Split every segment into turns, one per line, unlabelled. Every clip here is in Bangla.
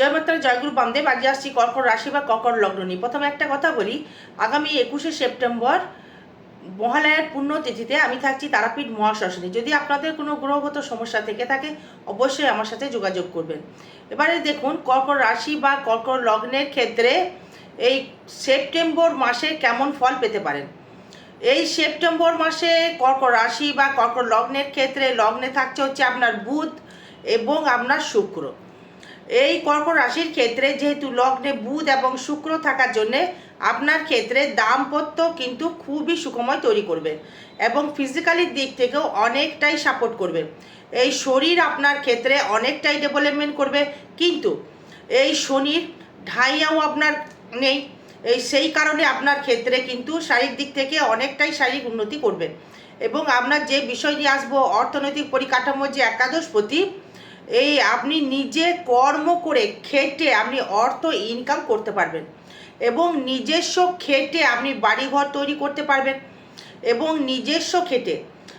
জয় মাত্রা জয়গুরু বামদেব আজ আসছি কর্কট রাশি বা কর্কট লগ্ন নিয়ে প্রথমে একটা কথা বলি, আগামী একুশে সেপ্টেম্বর মহালয়ার পুণ্যতিথিতে আমি থাকছি তারাপীঠ মহাশ্মশানে যদি আপনাদের কোনো গ্রহগত সমস্যা থেকে থাকে, অবশ্যই আমার সাথে যোগাযোগ করবেন। এবারে দেখুন, কর্কট রাশি বা কর্কট লগ্নের ক্ষেত্রে এই সেপ্টেম্বর মাসে কেমন ফল পেতে পারেন? এই সেপ্টেম্বর মাসে কর্কট রাশি বা কর্কট লগ্নের ক্ষেত্রে লগ্নে থাকছে হচ্ছে আপনার বুধ এবং আপনার শুক্র। এই কর্কট রাশির ক্ষেত্রে যেহেতু লগ্নে বুধ এবং শুক্র থাকার জন্যে আপনার ক্ষেত্রে দাম্পত্য কিন্তু খুবই সুখময় তৈরি করবে এবং ফিজিক্যালি দিক থেকেও অনেকটাই সাপোর্ট করবে। এই শরীর আপনার ক্ষেত্রে অনেকটাই ডেভেলপমেন্ট করবে, কিন্তু এই শনির ঢাইয়াও আপনার নেই। এই সেই কারণে আপনার ক্ষেত্রে কিন্তু শারীরিক দিক থেকে অনেকটাই শারীরিক উন্নতি করবে। এবং আপনার যে বিষয় নিয়ে আসব, অর্থনৈতিক পরিকাঠামো, যে একাদশপতি এই আপনি নিজে কর্ম করে খেটে আপনি অর্থ ইনকাম করতে পারবেন এবং নিজস্ব খেটে আপনি বাড়িঘর তৈরি করতে পারবেন এবং নিজস্ব খেটে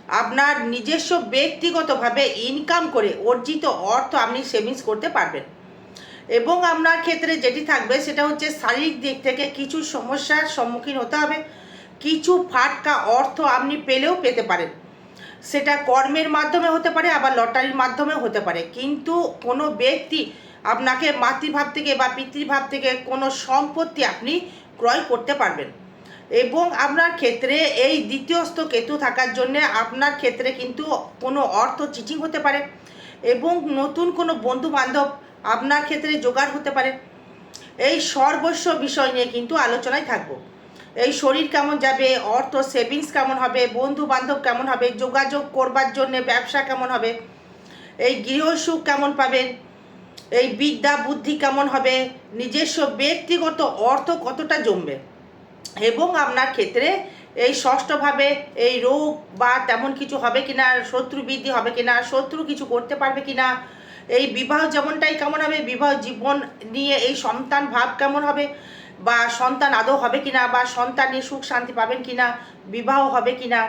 আপনার নিজস্ব ব্যক্তিগতভাবে ইনকাম করে অর্জিত অর্থ আপনি সেভিংস করতে পারবেন। এবং আপনার ক্ষেত্রে যেটি থাকবে সেটা হচ্ছে শারীরিক দিক থেকে কিছু সমস্যার সম্মুখীন হতে হবে, কিছু ফাটকা অর্থ আপনি পেলেও পেতে পারেন। সেটা কর্মের মাধ্যমে হতে পারে, আবার লটারির মাধ্যমে হতে পারে। কিন্তু কোনো ব্যক্তি আপনাকে মাতৃভাব থেকে বা পিতৃভাব থেকে কোনো সম্পত্তি আপনি ক্রয় করতে পারবেন। এবং আপনার ক্ষেত্রে এই দ্বিতীয়স্থ কেতু থাকার জন্য আপনার ক্ষেত্রে কিন্তু কোনো অর্থ চিটিং হতে পারে এবং নতুন কোনো বন্ধু বান্ধব আপনার ক্ষেত্রে জোগাড় হতে পারে। এই সর্বস্ব বিষয় নিয়ে কিন্তু আলোচনায় থাকব। এই শরীর কেমন যাবে, অর্থ সেভিংস কেমন হবে বন্ধু বান্ধব কেমন হবে, যোগাযোগ করবার জন্য ব্যবসা কেমন হবে, এই গৃহসুখ কেমন পাবেন, এই বিদ্যা বুদ্ধি কেমন হবে, নিজস্ব ব্যক্তিগত অর্থ কতটা জমবে এবং আপনার ক্ষেত্রে এই ষষ্ঠভাবে এই রোগ বা তেমন কিছু হবে কিনা, শত্রু বৃদ্ধি হবে কিনা, শত্রু কিছু করতে পারবে কিনা, এই বিবাহ যেমনটাই কেমন হবে, বিবাহ জীবন নিয়ে এই সন্তান ভাব কেমন হবে বা সন্তান আদৌ হবে কিনা বা সন্তান নিয়ে সুখ শান্তি পাবেন কিনা, বিবাহ হবে কিনা,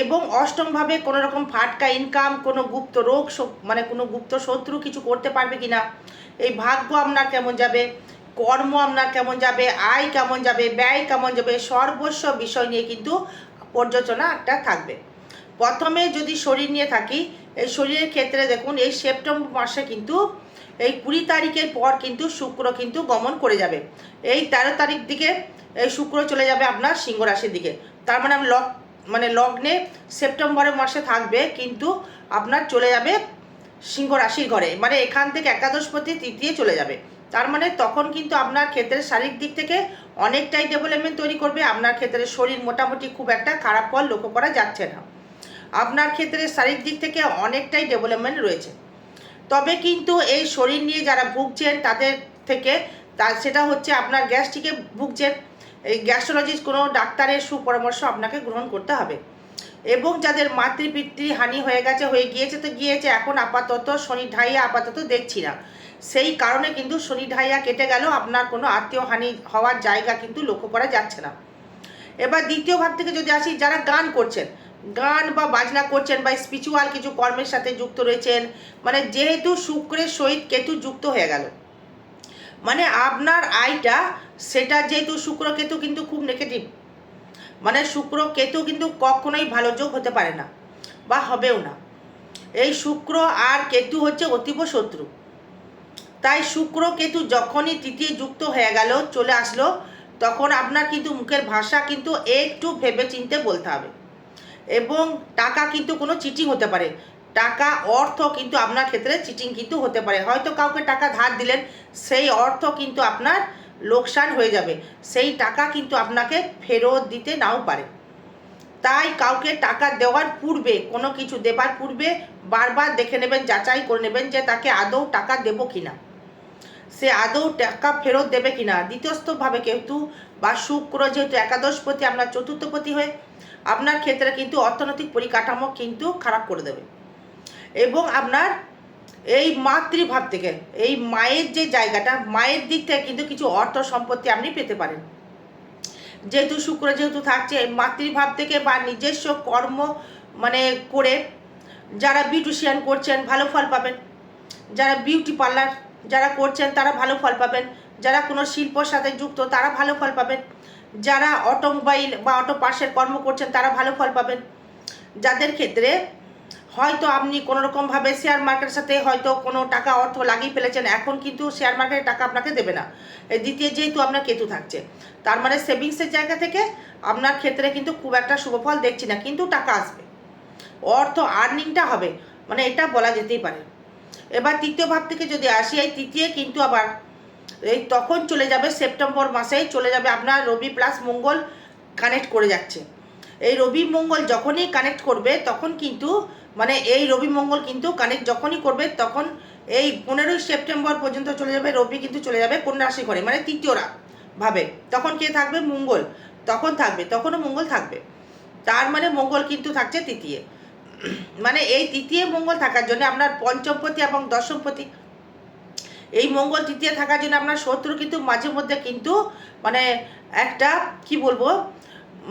এবং অষ্টমভাবে কোনো রকম ফাটকা ইনকাম কোনো গুপ্ত রোগ মানে কোনো গুপ্ত শত্রু কিছু করতে পারবে কিনা, এই ভাগ্য আপনার কেমন যাবে, কর্ম আপনার কেমন যাবে, আয় কেমন যাবে, ব্যয় কেমন যাবে, সর্বস্ব বিষয় নিয়ে কিন্তু পর্যালোচনা একটা থাকবে। প্রথমে যদি শরীর নিয়ে থাকি এই শরীরের ক্ষেত্রে দেখুন, এই সেপ্টেম্বর মাসে কিন্তু এই কুড়ি তারিখের পর কিন্তু শুক্র কিন্তু গমন করে যাবে। এই তেরো তারিখ দিকে এই শুক্র চলে যাবে আপনার সিংহ রাশির দিকে। তার মানে আমি লগ মানে লগ্নে সেপ্টেম্বরের মাসে থাকবে কিন্তু আপনার চলে যাবে সিংহ রাশির ঘরে। মানে এখান থেকে একাদশপতি তৃতীয় চলে যাবে। তার মানে তখন কিন্তু আপনার ক্ষেত্রে শারীরিক দিক থেকে অনেকটাই ডেভেলপমেন্ট তৈরি করবে। আপনার ক্ষেত্রে শরীর মোটামুটি খুব একটা খারাপ ফল লক্ষ্য করা যাচ্ছে না। আপনার ক্ষেত্রে শারীরিক দিক থেকে অনেকটাই ডেভেলপমেন্ট রয়েছে। তবে কিন্তু এই শরীর নিয়ে যারা ভুগছেন, তাদের থেকে তার সেটা হচ্ছে আপনার গ্যাস্ট্রিকে ভুগছেন। এই গ্যাস্ট্রোলজিস্ট কোনো ডাক্তারের সুপরামর্শ আপনাকে গ্রহণ করতে হবে। এবং যাদের মাতৃপিতৃ হানি হয়ে গেছে, হয়ে গিয়েছে, তো গিয়েছে, এখন আপাতত শনি ঢাইয়া আপাতত দেখছি না। সেই কারণে কিন্তু শনি ঢাইয়া কেটে গেল, আপনার কোনো আত্মীয় হানি হওয়ার জায়গা কিন্তু লক্ষ্য করা যাচ্ছে না। এবার দ্বিতীয় ভাব থেকে যদি আসি, যারা গান করছেন গান বা বাজনা করছেন বা স্পিরিচুয়াল কিছু কর্মের সাথে যুক্ত রয়েছেন মানে যেহেতু শুক্রের সহিত কেতু যুক্ত হয়ে গেল মানে আপনার আয়টা সেটা যেহেতু শুক্র কেতু কিন্তু খুব নেগেটিভ মানে শুক্র কেতু কিন্তু কখনোই ভালো যোগ হতে পারে না বা হবেও না। এই শুক্র আর কেতু হচ্ছে অতীব শত্রু, তাই শুক্র কেতু যখনই তৃতীয় যুক্ত হয়ে গেল, চলে আসলো, তখন আপনার কিন্তু মুখের ভাষা কিন্তু একটু ভেবে চিনতে বলতে হবে। এবং টাকা কিন্তু কোনো চিটিং হতে পারে। টাকা অর্থ কিন্তু আপনার ক্ষেত্রে চিটিং কিন্তু হতে পারে। হয়তো কাউকে টাকা ধার দিলেন, সেই অর্থ কিন্তু আপনার লোকসান হয়ে যাবে। সেই টাকা কিন্তু আপনাকে ফেরত দিতে নাও পারে। তাই কাউকে টাকা দেওয়ার পূর্বে, কোনো কিছু দেবার পূর্বে বারবার দেখে নেবেন, যাচাই করে নেবেন যে তাকে আদৌ টাকা দেবো কিনা। সে আদৌ টাকা ফেরত দেবে কিনা। দ্বিতীয়স্থভাবে কেতু বা শুক্র যেহেতু একাদশপতি আপনার চতুর্থপতি হয়ে আপনার ক্ষেত্রে কিন্তু অর্থনৈতিক পরিকাঠামো কিন্তু খারাপ করে দেবে। এবং আপনার এই মাতৃভাব থেকে, এই মায়ের যে জায়গাটা, মায়ের দিক থেকে কিন্তু কিছু অর্থ সম্পত্তি আপনি পেতে পারেন। যেহেতু শুক্র যেহেতু থাকছে মাতৃভাব থেকে বা নিজস্ব কর্ম মানে করে যারা বিউটিশিয়ান করছেন, ভালো ফল পাবেন। যারা বিউটি পার্লার যারা করছেন, তারা ভালো ফল পাবেন। যারা কোনো শিল্পর সাথে যুক্ত, তারা ভালো ফল পাবেন। যারা অটোমোবাইল বা অটো পার্সের কর্ম করছেন, তারা ভালো ফল পাবেন। যাদের ক্ষেত্রে হয়তো আপনি কোনো রকমভাবে শেয়ার মার্কেটের সাথে হয়তো কোনো টাকা অর্থ লাগিয়ে ফেলেছেন, এখন কিন্তু শেয়ার মার্কেটের টাকা আপনাকে দেবে না। দ্বিতীয় যেহেতু আপনার কেতু থাকছে, তার মানে সেভিংসের জায়গা থেকে আপনার ক্ষেত্রে কিন্তু খুব একটা শুভফল দেখছি না, কিন্তু টাকা আসবে। অর্থ আর্নিংটা হবে মানে এটা বলা যেতেই পারে। এবার তৃতীয় ভাব থেকে যদি আসি, এই তৃতীয় কিন্তু আবার এই তখন চলে যাবে সেপ্টেম্বর মাসেই চলে যাবে আপনার রবি প্লাস মঙ্গল কানেক্ট করে যাচ্ছে। এই রবি মঙ্গল যখনই কানেক্ট করবে তখন কিন্তু মানে এই রবি মঙ্গল কিন্তু কানেক্ট যখনই করবে তখন এই পনেরোই সেপ্টেম্বর পর্যন্ত চলে যাবে, রবি কিন্তু চলে যাবে কন্যা রাশি ঘরে মানে তৃতীয় রা- ভাবে। তখন কে থাকবে? মঙ্গল। তখন থাকবে, তখনও মঙ্গল থাকবে। তার মানে মঙ্গল কিন্তু থাকছে তৃতীয়। মানে এই তৃতীয় মঙ্গল থাকার জন্য আপনার পঞ্চমপতি এবং দশমপতি এই মঙ্গল তৃতীয় থাকার জন্য আপনার শত্রু কিন্তু মাঝে মধ্যে কিন্তু মানে একটা, কি বলব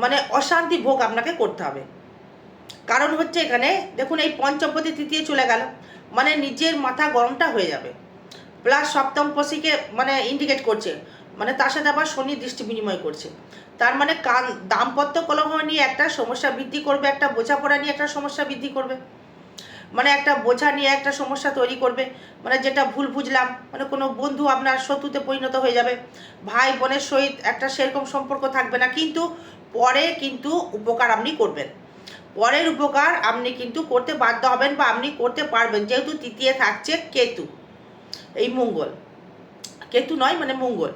মানে অশান্তি ভোগ আপনাকে করতে হবে। কারণ হচ্ছে এখানে, দেখুন এই পঞ্চমপতি তৃতীয় চলে গেল মানে নিজের মাথা গরমটা হয়ে যাবে। প্লাস সপ্তম পশিকে মানে ইন্ডিকেট করছে মানে তার সাথে আবার শনি দৃষ্টি বিনিময় করছে। তার মানে কান, দাম্পত্য কলহ নিয়ে একটা সমস্যা বৃদ্ধি করবে, একটা বোঝাপড়া নিয়ে একটা সমস্যা বৃদ্ধি করবে। মানে একটা বোঝা নিয়ে একটা সমস্যা তৈরি করবে। মানে যেটা ভুল বুঝলাম মানে কোনো বন্ধু আপনার শত্রুতে পরিণত হয়ে যাবে। ভাই বোনের সহিত একটা সেরকম সম্পর্ক থাকবে না, কিন্তু পরে কিন্তু উপকার আপনি করবেন। পরের উপকার আপনি কিন্তু করতে বাধ্য হবেন বা আপনি করতে পারবেন, যেহেতু তৃতীয় থাকছে কেতু, এই মঙ্গল। কেতু নয় মানে মঙ্গল।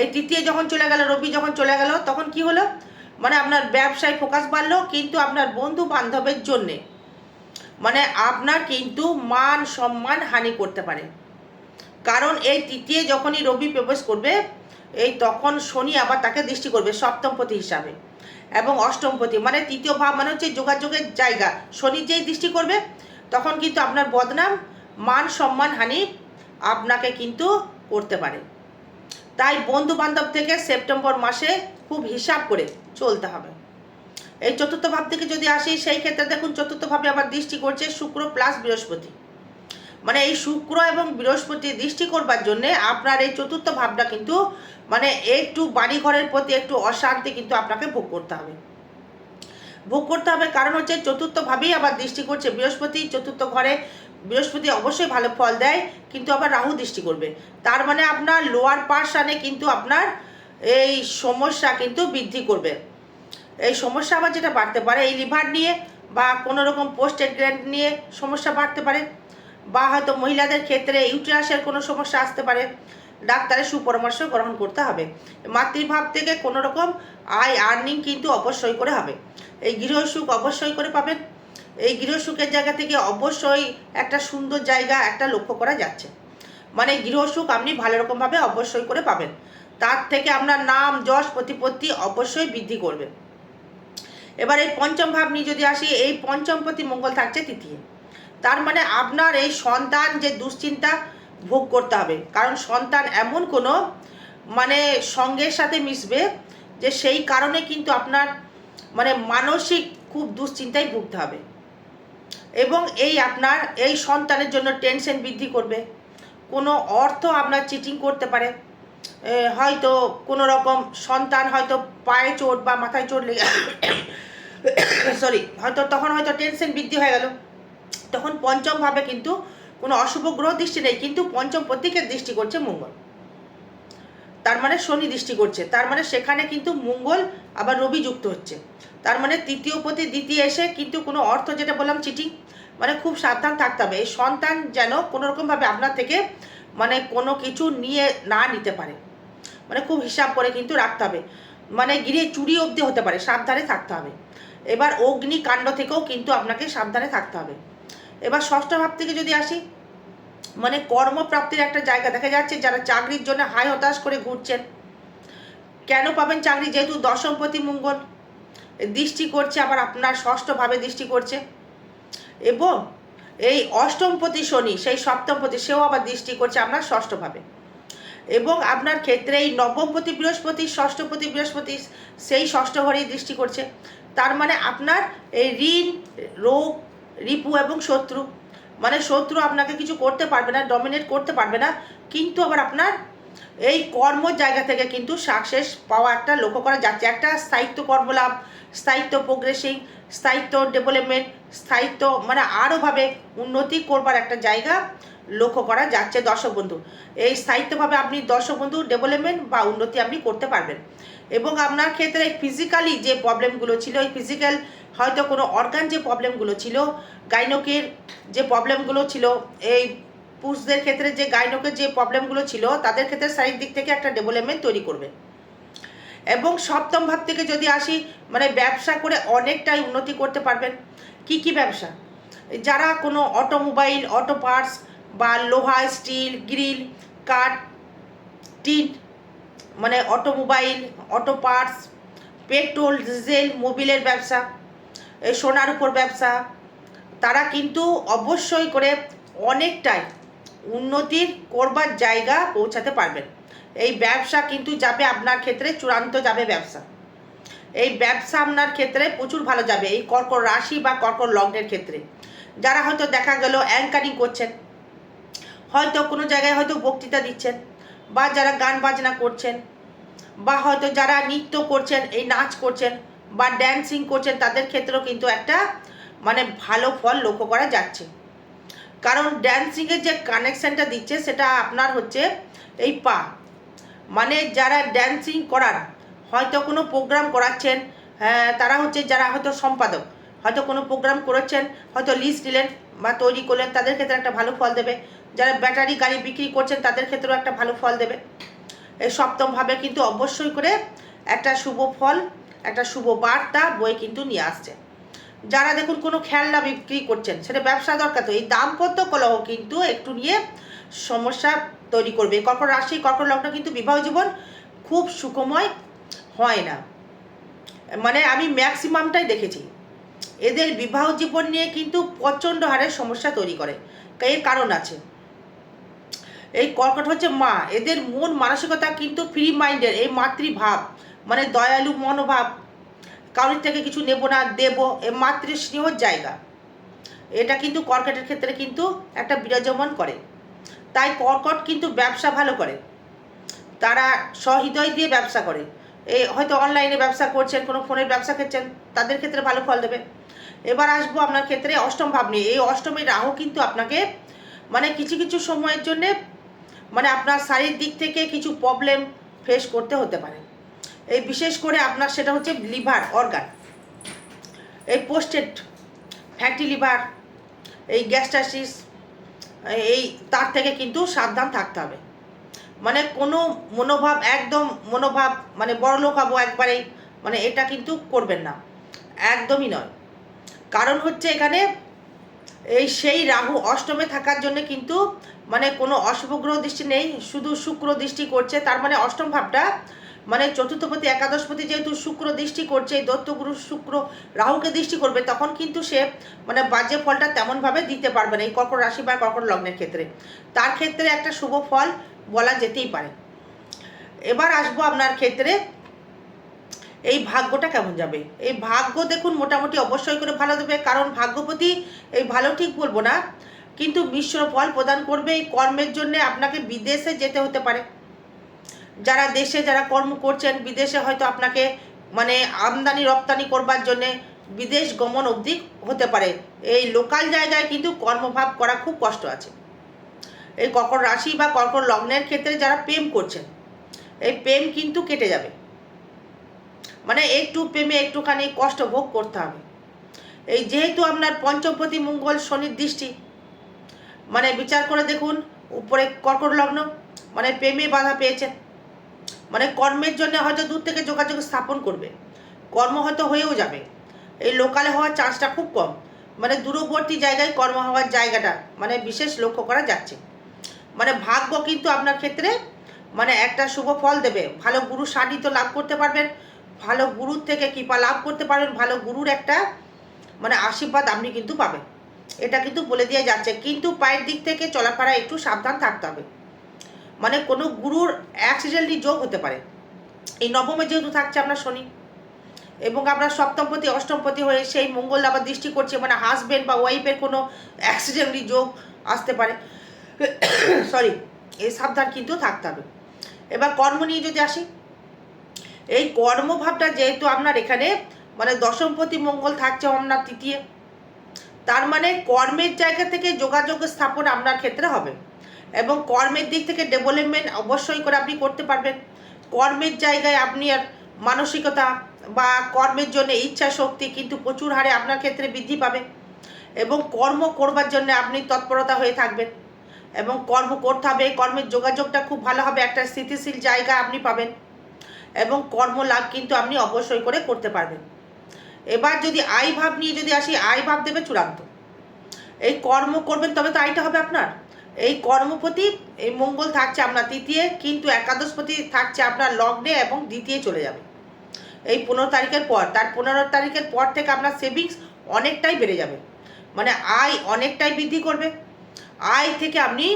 এই তৃতীয় যখন চলে গেল, রবি যখন চলে গেল, তখন কি হলো? মানে আপনার ব্যবসায় ফোকাস বাড়লো, কিন্তু আপনার বন্ধু বান্ধবের জন্যে। মানে আপনার কিন্তু মান সম্মান হানি করতে পারে। কারণ এই তৃতীয় যখনই রবি প্রবেশ করবে, এই তখন শনি আবার তাকে দৃষ্টি করবে সপ্তমপতি হিসাবে এবং অষ্টমপতি। মানে তৃতীয় ভাব মানে হচ্ছে যোগাযোগের জায়গা। শনি যেই দৃষ্টি করবে, তখন কিন্তু আপনার বদনাম, মান সম্মান হানি আপনাকে কিন্তু করতে পারে। তাই বন্ধু বান্ধব থেকে সেপ্টেম্বর মাসে খুব হিসাব করে চলতে হবে। এই চতুর্থ ভাব থেকে যদি আসি, সেই ক্ষেত্রে দেখুন চতুর্থ ভাবে আবার দৃষ্টি করছে শুক্র প্লাস বৃহস্পতি। মানে এই শুক্র এবং বৃহস্পতি দৃষ্টি করবার জন্যে আপনার এই চতুর্থ ভাবটা কিন্তু মানে একটু বাড়ি ঘরের প্রতি একটু অশান্তি কিন্তু আপনাকে ভোগ করতে হবে। ভোগ করতে হবে কারণ হচ্ছে চতুর্থ ভাবেই আবার দৃষ্টি করছে। বৃহস্পতি চতুর্থ ঘরে বৃহস্পতি অবশ্যই ভালো ফল দেয়, কিন্তু আবার রাহু দৃষ্টি করবে। তার মানে আপনার লোয়ার পার্সানে কিন্তু আপনার এই সমস্যা কিন্তু বৃদ্ধি করবে। এই সমস্যা আবার যেটা বাড়তে পারে, এই লিভার নিয়ে বা কোনো রকম পোস্ট গ্র্যান্ড নিয়ে সমস্যা বাড়তে পারে বা হয়তো মহিলাদের ক্ষেত্রে ইউট্রাসের কোনো সমস্যা আসতে পারে, ডাক্তারের সুপরামর্শ গ্রহণ করতে হবে। মাতৃভাব থেকে কোনো রকম আয় আর্নিং কিন্তু অবশ্যই করে হবে। এই গৃহসুখ অবশ্যই করে পাবেন। এই গৃহসুখের জায়গা থেকে অবশ্যই একটা সুন্দর জায়গা একটা লক্ষ্য করা যাচ্ছে। মানে গৃহসুখ আপনি ভালো রকমভাবে অবশ্যই করে পাবেন। তার থেকে আপনার নাম, যশ, প্রতিপত্তি অবশ্যই বৃদ্ধি করবে। এবার এই পঞ্চম ভাব নিয়ে যদি আসি, এই পঞ্চমপতি মঙ্গল থাকছে তৃতীয়। তার মানে আপনার এই সন্তান যে দুশ্চিন্তা ভোগ করতে হবে, কারণ সন্তান এমন কোনো মানে সঙ্গের সাথে মিশবে যে সেই কারণে কিন্তু আপনার মানে মানসিক খুব দুশ্চিন্তায় ভুগতে হবে। এবং এই আপনার এই সন্তানের জন্য টেনশন বৃদ্ধি করবে। কোনো অর্থ আপনার চিটিং করতে পারে। হয়তো কোনো রকম সন্তান হয়তো পায়ে চোট বা মাথায় চোট লেগে সরি হয়তো তখন হয়তো টেনশন বৃদ্ধি হয়ে গেল। তখন পঞ্চম ভাবে কিন্তু কোনো অশুভ গ্রহ দৃষ্টি নেই, কিন্তু পঞ্চম প্রতীকের দৃষ্টি করছে মঙ্গল। তার মানে শনি দৃষ্টি করছে, তার মানে সেখানে কিন্তু মঙ্গল আবার রবি যুক্ত হচ্ছে। তার মানে তৃতীয় প্রতি দ্বিতীয় এসে কিন্তু কোনো অর্থ যেটা বললাম চিটিং মানে খুব সাবধান থাকতে হবে। এই সন্তান যেন কোনো রকমভাবে আপনার থেকে মানে কোনো কিছু নিয়ে না নিতে পারে। মানে খুব হিসাব করে কিন্তু রাখতে হবে। মানে গিরে চুরি অবধি হতে পারে, সাবধানে থাকতে হবে। এবার অগ্নিকাণ্ড থেকেও কিন্তু আপনাকে সাবধানে থাকতে হবে। এবার ষষ্ঠ ভাব থেকে যদি আসি মানে কর্মপ্রাপ্তির একটা জায়গা, দেখা যাচ্ছে যারা চাকরির জন্য হাই হতাশ করে ঘুরছেন, কেন পাবেন চাকরি? যেহেতু দশমপতি মঙ্গল দৃষ্টি করছে আবার আপনার ষষ্ঠভাবে দৃষ্টি করছে। এবং এই অষ্টমপতি শনি, সেই সপ্তমপতি সেও আবার দৃষ্টি করছে আপনার ষষ্ঠভাবে এবং আপনার ক্ষেত্রে এই নবমপতি বৃহস্পতি ষষ্ঠপতি বৃহস্পতি সেই ষষ্ঠ ঘরেই দৃষ্টি করছে। তার মানে আপনার এই ঋণ, রোগ, রিপু এবং শত্রু মানে শত্রু আপনাকে কিছু করতে পারবে না ডমিনেট করতে পারবে না, কিন্তু আবার আপনার এই কর্ম জায়গা থেকে কিন্তু সাকসেস পাওয়া একটা লক্ষ্য করা যাচ্ছে। একটা স্থায়িত্ব কর্মলাভ, স্থায়িত্ব প্রোগ্রেসিং স্থায়িত্ব ডেভেলপমেন্ট স্থায়িত্ব মানে আরোভাবে উন্নতি করবার একটা জায়গা লক্ষ্য করা যাচ্ছে দর্শক বন্ধু। এই স্থায়িত্বভাবে আপনি দর্শক বন্ধু ডেভেলপমেন্ট বা উন্নতি আপনি করতে পারবেন। এবং আপনার ক্ষেত্রে ফিজিক্যালি যে প্রবলেমগুলো ছিল, এই ফিজিক্যাল হয়তো কোনো অর্গান যে প্রবলেমগুলো ছিল গাইনকের যে প্রবলেমগুলো ছিল, এই পুরুষদের ক্ষেত্রে যে গাইনকের যে প্রবলেমগুলো ছিল, তাদের ক্ষেত্রে শারীরিক দিক থেকে একটা ডেভেলপমেন্ট তৈরি করবে। এবং সপ্তম ভাব থেকে যদি আসি মানে ব্যবসা করে অনেকটাই উন্নতি করতে পারবেন। কি কি ব্যবসা? যারা কোনো অটোমোবাইল অটো পার্টস বা লোহা, স্টিল, গ্রিল, কাঠ, টিন মানে automobile, auto parts, petrol, diesel, মোবিলের ব্যবসা সোনার উপর ব্যবসা, তারা কিন্তু অবশ্যই করে অনেকটাই উন্নতির করবার জায়গা পৌঁছাতে পারবেন। এই ব্যবসা কিন্তু যাবে আপনার ক্ষেত্রে, চূড়ান্ত যাবে ব্যবসা। এই ব্যবসা আপনার ক্ষেত্রে প্রচুর ভালো যাবে, এই কর্কট রাশি বা কর্কট লগ্নের ক্ষেত্রে। যারা হয়তো দেখা গেল অ্যাঙ্কারিং করছেন হয়তো কোনো জায়গায় হয়তো বক্তৃতা দিচ্ছেন বা যারা গান বাজনা করছেন বা হয়তো যারা নৃত্য করছেন, এই নাচ করছেন বা ড্যান্সিং করছেন, তাদের ক্ষেত্রেও কিন্তু একটা মানে ভালো ফল লক্ষ্য করা যাচ্ছে। কারণ ড্যান্সিংয়ের যে কানেকশানটা দিচ্ছে, সেটা আপনার হচ্ছে এই পা। মানে যারা ড্যান্সিং করার, হয়তো কোনো প্রোগ্রাম করাচ্ছেন হ্যাঁ তারা হচ্ছে যারা হয়তো সম্পাদক, হয়তো কোনো প্রোগ্রাম করেছেন, হয়তো লিস্ট দিলেন বা তৈরি করলেন, তাদের ক্ষেত্রে একটা ভালো ফল দেবে। যারা ব্যাটারি গাড়ি বিক্রি করছেন, তাদের ক্ষেত্রেও একটা ভালো ফল দেবে। এই সপ্তমভাবে কিন্তু অবশ্যই করে একটা শুভ ফল, একটা শুভ বার্তা বই কিন্তু নিয়ে আসছে। যারা দেখুন কোনো খেলনা বিক্রি করছেন, সেটা ব্যবসা দরকার তো, এই দাম্পত্য কলহ কিন্তু একটু নিয়ে সমস্যা তৈরি করবে। কর্কট রাশি কর্কট লগ্ন কিন্তু বিবাহ জীবন খুব সুখময় হয় না। মানে আমি ম্যাক্সিমামটাই দেখেছি। এদের বিবাহ জীবন নিয়ে কিন্তু প্রচণ্ড হারে সমস্যা তৈরি করে। এর কারণ আছে। এই কর্কট হচ্ছে মা। এদের মন মানসিকতা কিন্তু ফ্রি মাইন্ডের এই মাতৃভাব মানে দয়ালু মনোভাব। কারোর থেকে কিছু নেব না, দেব, এ মাতৃ স্নেহর জায়গা। এটা কিন্তু কর্কটের ক্ষেত্রে কিন্তু একটা বিরাজমান করে। তাই কর্কট কিন্তু ব্যবসা ভালো করে। তারা সহৃদয় দিয়ে ব্যবসা করে। এই হয়তো অনলাইনে ব্যবসা করছেন, কোনো ফোনের ব্যবসা করছেন, তাদের ক্ষেত্রে ভালো ফল দেবে। এবার আসব আপনার ক্ষেত্রে অষ্টম ভাব নিয়ে। এই অষ্টমের রাহু কিন্তু আপনাকে মানে কিছু কিছু সময়ের জন্যে মানে আপনার শারীরিক দিক থেকে কিছু প্রবলেম ফেস করতে হতে পারে। এই বিশেষ করে আপনার সেটা হচ্ছে লিভার অর্গান এই পোস্টেড ফ্যাটি লিভার এই গ্যাস্ট্রাইটিস এই তার থেকে কিন্তু সাবধান থাকতে হবে। মানে কোনো মনোভাব, একদম মনোভাব মানে বড় লোক হব একবারেই মানে এটা কিন্তু করবেন না। একদমই নয়। কারণ হচ্ছে এখানে এই সেই রাহু অষ্টমে থাকার জন্য কিন্তু মানে কোনো অশুভ গ্রহ দৃষ্টি নেই, শুধু শুক্র দৃষ্টি করছে। তার মানে অষ্টম ভাবটা মানে চতুর্থপতি, একাদশপতি যেহেতু শুক্র দৃষ্টি করছে, এই দত্তগুরু শুক্র রাহুকে দৃষ্টি করবে, তখন কিন্তু সে মানে বাজে ফলটা তেমনভাবে দিতে পারবে না, এই কর্কট রাশি বা কর্কট লগ্নের ক্ষেত্রে। তার ক্ষেত্রে একটা শুভ ফল বলা যেতেই পারে। এবার আসব আপনার ক্ষেত্রে এই ভাগ্যটা কেমন যাবে? এই ভাগ্য দেখুন মোটামুটি অবশ্যই করে ভালো দেবে, কারণ ভাগ্যপতি এই ভালো ঠিক বলব না, কিন্তু মিশ্র ফল প্রদান করবে এই কর্মের জন্য আপনাকে বিদেশে যেতে হতে পারে। যারা দেশে যারা কর্ম করছেন, বিদেশে হয়তো আপনাকে মানে আমদানি, রপ্তানি করবার জন্যে বিদেশ গমন অবধি হতে পারে। এই লোকাল জায়গায় কিন্তু কর্মভাব করা খুব কষ্ট আছে। এই কর্কট রাশি বা কর্কট লগ্নের ক্ষেত্রে যারা প্রেম করছেন, এই প্রেম কিন্তু কেটে যাবে। মানে একটু প্রেমে একটুখানি কষ্ট ভোগ করতে হবে। এই যেহেতু আপনার পঞ্চমপতি মঙ্গল শনির দৃষ্টি মানে বিচার করে দেখুন, উপরে কর্কট লগ্ন মানে প্রেমে বাধা পেয়েছেন। মানে কর্মের জন্য হয়তো দূর থেকে যোগাযোগ স্থাপন করবে। কর্ম হয়তো হয়েও যাবে। এই লোকালে হওয়ার চান্সটা খুব কম। মানে দূরবর্তী জায়গায় কর্ম হওয়ার জায়গাটা মানে বিশেষ লক্ষ্য করা যাচ্ছে। মানে ভাগ্য কিন্তু আপনার ক্ষেত্রে মানে একটা শুভ ফল দেবে। ভালো গুরু সান্নিধ্য লাভ করতে পারবেন। ভালো গুরুর থেকে কৃপা লাভ করতে পারেন, ভালো গুরুর একটা মানে আশীর্বাদ আপনি কিন্তু পাবেন। এটা কিন্তু বলে দিয়ে যাচ্ছে, কিন্তু পায়ের দিক থেকে চলাফেরা একটু সাবধান থাকতে হবে। মানে কোনো গুরুর অ্যাক্সিডেন্টলি যোগ হতে পারে। এই নবমে যেহেতু থাকছে আপনার শনি, এবং আপনার সপ্তমপতি, অষ্টমপতি হয়ে সেই মঙ্গল আবার দৃষ্টি করছে মানে হাজবেন্ড বা ওয়াইফের কোনো অ্যাক্সিডেন্টলি যোগ আসতে পারে। সরি এই সাবধান কিন্তু থাকতে হবে। এবার কর্ম নিয়ে যদি আসি এই কর্মভাবটা যেহেতু আপনার এখানে মানে দশমপতি মঙ্গল থাকছে আপনার তৃতীয়, তার মানে কর্মের জায়গা থেকে যোগাযোগ স্থাপন আপনার ক্ষেত্রে হবে। এবং কর্মের দিক থেকে ডেভেলপমেন্ট অবশ্যই করে আপনি করতে পারবেন। কর্মের জায়গায় আপনি আর মানসিকতা বা কর্মের জন্য ইচ্ছা শক্তি কিন্তু প্রচুর হারে আপনার ক্ষেত্রে বৃদ্ধি পাবে। এবং কর্ম করবার জন্য আপনি তৎপরতা হয়ে থাকবেন। এবং কর্ম করতে হবে, কর্মের যোগাযোগটা খুব ভালো হবে, একটা স্থিতিশীল জায়গা আপনি পাবেন। এবং কর্ম লাভ কিন্তু আপনি অবশ্যই করে করতে পারবেন। এবার যদি আয় ভাব নিয়ে যদি আসি, আয় ভাব দেবে চূড়ান্ত। এই কর্ম করবেন তবে তো আয়টা হবে আপনার। এই কর্মপতি এই মঙ্গল থাকছে আপনার তৃতীয়, কিন্তু একাদশপতি থাকছে আপনার লগ্নে এবং দ্বিতীয় চলে যাবে। এই পনেরো তারিখের পর, তার পনেরো তারিখের পর থেকে আপনার সেভিংস অনেকটাই বেড়ে যাবে। মানে আয় অনেকটাই বৃদ্ধি করবে। আয় থেকে আপনি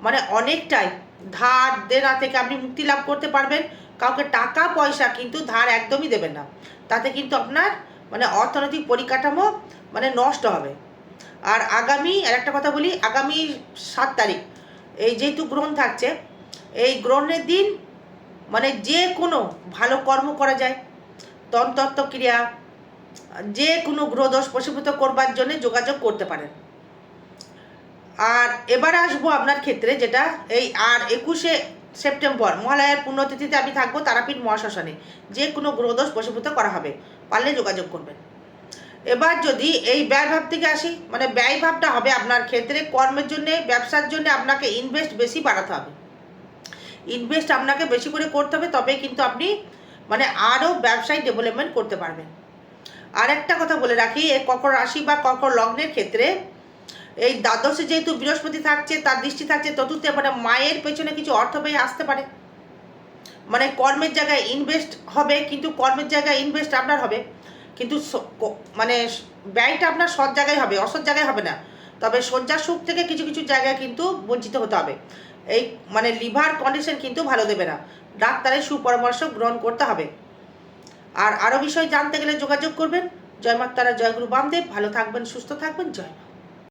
মানে অনেকটাই ধার দেনা থেকে আপনি মুক্তি লাভ করতে পারবেন। কাউকে টাকা, পয়সা কিন্তু ধার একদমই দেবেন না। তাতে কিন্তু আপনার মানে অর্থনৈতিক পরিকাঠামো মানে নষ্ট হবে। আর আগামী, আর একটা কথা বলি, আগামী সাত তারিখ, এই যেহেতু গ্রহণ থাকছে, এই গ্রহণের দিন মানে যে কোনো ভালো কর্ম করা যায়। তন্ত্রত্ব ক্রিয়া, যে কোনো গ্রহদোষ প্রশীভূত করবার জন্য যোগাযোগ করতে পারেন। আর এবার আসব আপনার ক্ষেত্রে যেটা, এই আর একুশে সেপ্টেম্বর, মহালয়ার পুণ্যতিথিতে আমি থাকব তারাপীঠ মহাশ্মশানে। যে কোনো গ্রহদোষ প্রশীভূত করা হবে, পারলে যোগাযোগ করবেন। এবার যদি এই ব্যয় ভাব থেকে আসি মানে ব্যয় ভাবটা হবে আপনার ক্ষেত্রে, কর্মের জন্য, ব্যবসার জন্য আপনাকে ইনভেস্ট বেশি বাড়াতে হবে। ইনভেস্ট আপনাকে বেশি করে করতে হবে, তবে কিন্তু আপনি মানে আরও ব্যবসায় ডেভেলপমেন্ট করতে পারবেন। আর একটা কথা বলে রাখি, এ ককর রাশি বা ককর লগ্নের ক্ষেত্রে এই দ্বাদশে যেহেতু বৃহস্পতি থাকছে, তার দৃষ্টি থাকছে, চতুর্থে মানে মায়ের পেছনে কিছু অর্থ ব্যয় আসতে পারে। মানে কর্মের জায়গায় ইনভেস্ট হবে, কিন্তু কর্মের জায়গায় ইনভেস্ট আপনার হবে। কিন্তু মানে ব্যয়টা আপনার সৎ জায়গায় হবে, অসৎ জায়গায় হবে না। তবে শয্যা সুখ থেকে কিছু কিছু জায়গায় কিন্তু বঞ্চিত হতে হবে। এই মানে লিভার কন্ডিশন কিন্তু ভালো দেবে না। ডাক্তারের সুপরামর্শ গ্রহণ করতে হবে। আর আরও বিষয় জানতে গেলে যোগাযোগ করবেন। জয় মাতারা, জয় গুরু বামদেব। ভালো থাকবেন, সুস্থ থাকবেন। জয়